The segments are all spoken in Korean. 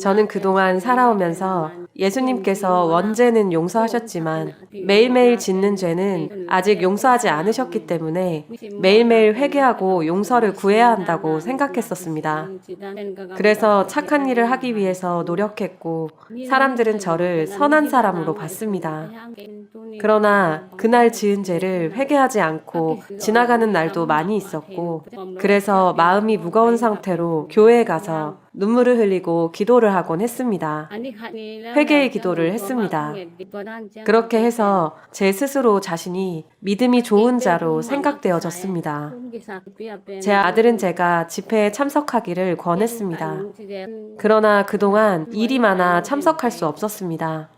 저는 그동안 살아오면서 예수님께서 원죄는 용서하셨지만 매일매일 짓는 죄는 아직 용서하지 않으셨기 때문에 매일매일 회개하고 용서를 구해야 한다고 생각했었습니다. 그래서 착한 일을 하기 위해서 노력했고 사람들은 저를 선한 사람으로 봤습니다. 그러나 그날 지은 죄를 회개하지 않고 지나가는 날도 많이 있었고 그래서 마음이 무거운 상태로 교회에 가서 눈물을 흘리고 기도를 하곤 했습니다. 회개의 기도를 했습니다. 그렇게 해서 제 스스로 자신이 믿음이 좋은 자로 생각되어졌습니다. 제 아들은 제가 집회에 참석하기를 권했습니다. 그러나 그동안 일이 많아 참석할 수 없었습니다.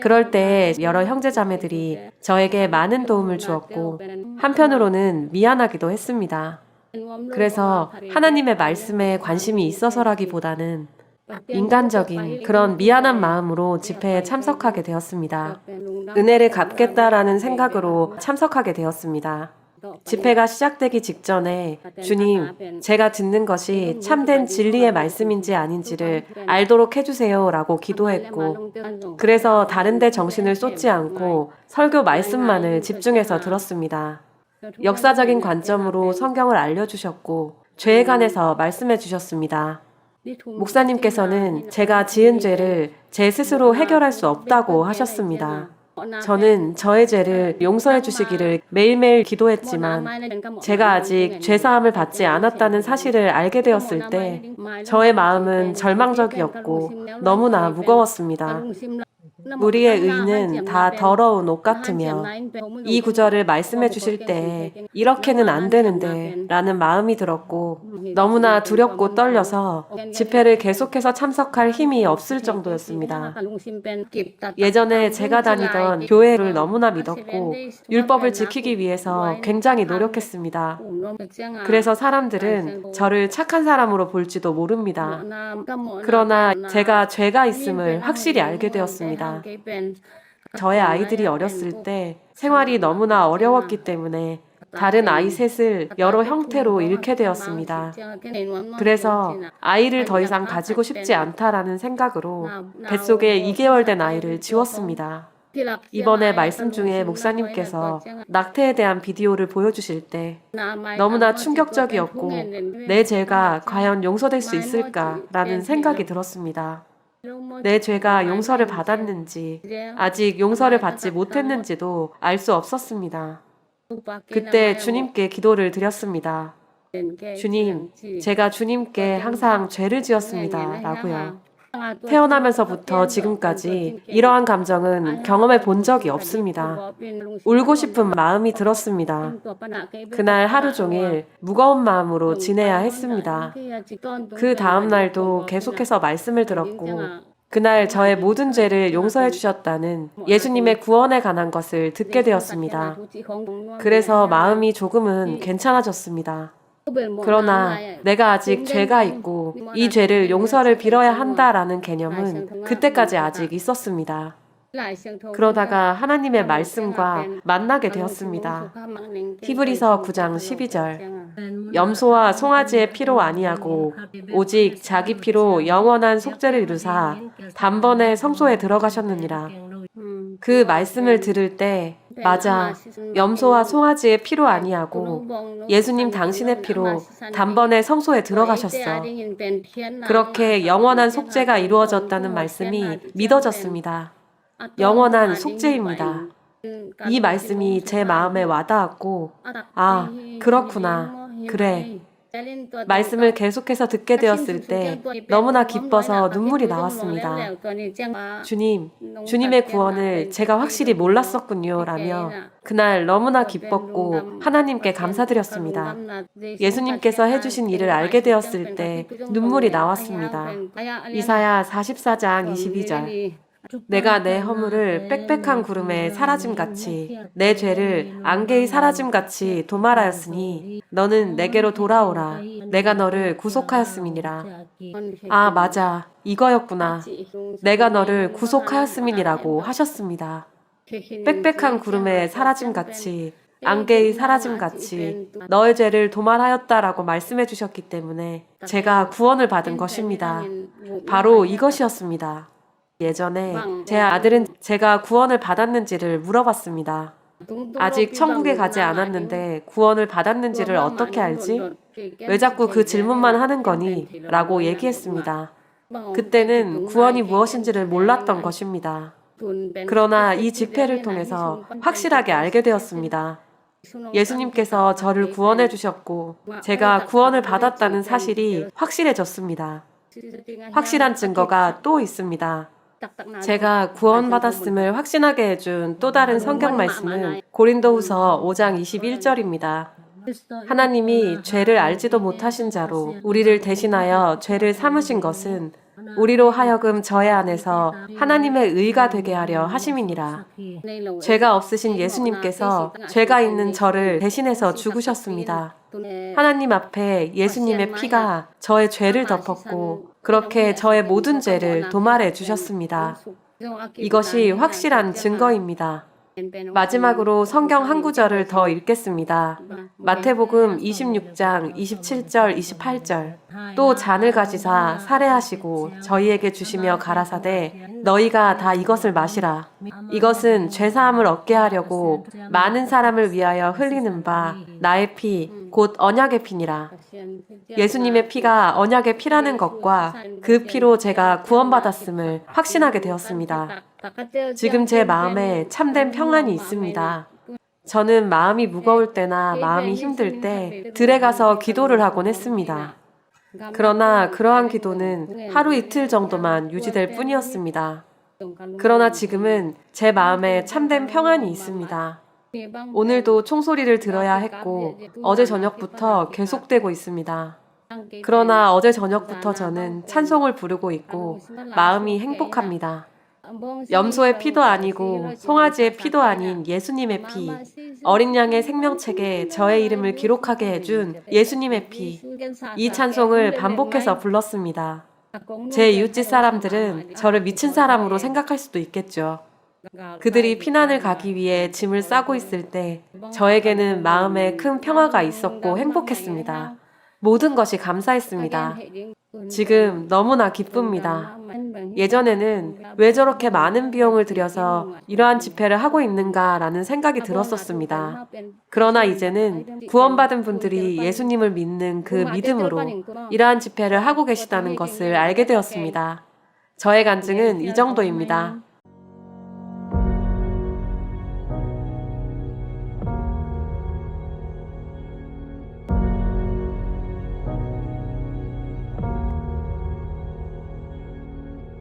그럴 때 여러 형제자매들이 저에게 많은 도움을 주었고 한편으로는 미안하기도 했습니다. 그래서 하나님의 말씀에 관심이 있어서라기보다는 인간적인 그런 미안한 마음으로 집회에 참석하게 되었습니다. 은혜를 갚겠다라는 생각으로 참석하게 되었습니다. 집회가 시작되기 직전에 주님, 제가 듣는 것이 참된 진리의 말씀인지 아닌지를 알도록 해주세요 라고 기도했고, 그래서 다른데 정신을 쏟지 않고 설교 말씀만을 집중해서 들었습니다. 역사적인 관점으로 성경을 알려주셨고, 죄에 관해서 말씀해 주셨습니다. 목사님께서는 제가 지은 죄를 제 스스로 해결할 수 없다고 하셨습니다. 저는 저의 죄를 용서해 주시기를 매일매일 기도했지만 제가 아직 죄사함을 받지 않았다는 사실을 알게 되었을 때 저의 마음은 절망적이었고 너무나 무거웠습니다. 우리의 의는 다 더러운 옷 같으며 이 구절을 말씀해 주실 때 이렇게는 안 되는데 라는 마음이 들었고 너무나 두렵고 떨려서 집회를 계속해서 참석할 힘이 없을 정도였습니다. 예전에 제가 다니던 교회를 너무나 믿었고 율법을 지키기 위해서 굉장히 노력했습니다. 그래서 사람들은 저를 착한 사람으로 볼지도 모릅니다. 그러나 제가 죄가 있음을 확실히 알게 되었습니다. 저의 아이들이 어렸을 때 생활이 너무나 어려웠기 때문에 다른 아이 셋을 여러 형태로 잃게 되었습니다. 그래서 아이를 더 이상 가지고 싶지 않다라는 생각으로 뱃속에 2개월 된 아이를 지웠습니다. 이번에 말씀 중에 목사님께서 낙태에 대한 비디오를 보여주실 때 너무나 충격적이었고 내 죄가 과연 용서될 수 있을까라는 생각이 들었습니다. 내 죄가 용서를 받았는지 아직 용서를 받지 못했는지도 알 수 없었습니다. 그때 주님께 기도를 드렸습니다. 주님, 제가 주님께 항상 죄를 지었습니다. 라고요. 태어나면서부터 지금까지 이러한 감정은 경험해 본 적이 없습니다. 울고 싶은 마음이 들었습니다. 그날 하루 종일 무거운 마음으로 지내야 했습니다. 그 다음 날도 계속해서 말씀을 들었고, 그날 저의 모든 죄를 용서해 주셨다는 예수님의 구원에 관한 것을 듣게 되었습니다. 그래서 마음이 조금은 괜찮아졌습니다. 그러나 내가 아직 죄가 있고 이 죄를 용서를 빌어야 한다라는 개념은 그때까지 아직 있었습니다. 그러다가 하나님의 말씀과 만나게 되었습니다. 히브리서 9장 12절. 염소와 송아지의 피로 아니하고 오직 자기 피로 영원한 속죄를 이루사 단번에 성소에 들어가셨느니라. 그 말씀을 들을 때 맞아 염소와 송아지의 피로 아니하고 예수님 당신의 피로 단번에 성소에 들어가셨어. 그렇게 영원한 속죄가 이루어졌다는 말씀이 믿어졌습니다. 영원한 속죄입니다. 이 말씀이 제 마음에 와닿았고, 아, 그렇구나. 그래. 말씀을 계속해서 듣게 되었을 때 너무나 기뻐서 눈물이 나왔습니다. 주님, 주님의 구원을 제가 확실히 몰랐었군요. 라며 그날 너무나 기뻤고 하나님께 감사드렸습니다. 예수님께서 해주신 일을 알게 되었을 때 눈물이 나왔습니다. 이사야 44장 22절. 내가 내 허물을 빽빽한 구름에 사라짐 같이 내 죄를 안개의 사라짐 같이 도말하였으니 너는 내게로 돌아오라. 내가 너를 구속하였음이니라. 아 맞아. 이거였구나. 내가 너를 구속하였음이니라고 하셨습니다. 빽빽한 구름에 사라짐 같이 안개의 사라짐 같이 너의 죄를 도말하였다라고 말씀해 주셨기 때문에 제가 구원을 받은 것입니다. 바로 이것이었습니다. 예전에 제 아들은 제가 구원을 받았는지를 물어봤습니다. 아직 천국에 가지 않았는데 구원을 받았는지를 어떻게 알지? 왜 자꾸 그 질문만 하는 거니? 라고 얘기했습니다. 그때는 구원이 무엇인지를 몰랐던 것입니다. 그러나 이 집회를 통해서 확실하게 알게 되었습니다. 예수님께서 저를 구원해 주셨고 제가 구원을 받았다는 사실이 확실해졌습니다. 확실한 증거가 또 있습니다. 제가 구원받았음을 확신하게 해준 또 다른 성경 말씀은 고린도후서 5장 21절입니다. 하나님이 죄를 알지도 못하신 자로 우리를 대신하여 죄를 삼으신 것은 우리로 하여금 저의 안에서 하나님의 의가 되게 하려 하심이니라. 죄가 없으신 예수님께서 죄가 있는 저를 대신해서 죽으셨습니다. 하나님 앞에 예수님의 피가 저의 죄를 덮었고 그렇게 저의 모든 죄를 도말해 주셨습니다. 이것이 확실한 증거입니다. 마지막으로 성경 한 구절을 더 읽겠습니다. 마태복음 26장 27절 28절 또 잔을 가지사 살해하시고 저희에게 주시며 가라사대 너희가 다 이것을 마시라 이것은 죄 사함을 얻게 하려고 많은 사람을 위하여 흘리는 바 나의 피 곧 언약의 피니라 예수님의 피가 언약의 피라는 것과 그 피로 제가 구원받았음을 확신하게 되었습니다. 지금 제 마음에 참된 평안이 있습니다. 저는 마음이 무거울 때나 마음이 힘들 때 들에 가서 기도를 하곤 했습니다. 그러나 그러한 기도는 하루 이틀 정도만 유지될 뿐이었습니다. 그러나 지금은 제 마음에 참된 평안이 있습니다. 오늘도 총소리를 들어야 했고 어제 저녁부터 계속되고 있습니다. 그러나 어제 저녁부터 저는 찬송을 부르고 있고 마음이 행복합니다. 염소의 피도 아니고 송아지의 피도 아닌 예수님의 피, 어린 양의 생명책에 저의 이름을 기록하게 해준 예수님의 피, 이 찬송을 반복해서 불렀습니다. 제 이웃집 사람들은 저를 미친 사람으로 생각할 수도 있겠죠. 그들이 피난을 가기 위해 짐을 싸고 있을 때 저에게는 마음에 큰 평화가 있었고 행복했습니다. 모든 것이 감사했습니다. 지금 너무나 기쁩니다. 예전에는 왜 저렇게 많은 비용을 들여서 이러한 집회를 하고 있는가라는 생각이 들었었습니다. 그러나 이제는 구원받은 분들이 예수님을 믿는 그 믿음으로 이러한 집회를 하고 계시다는 것을 알게 되었습니다. 저의 간증은 이 정도입니다.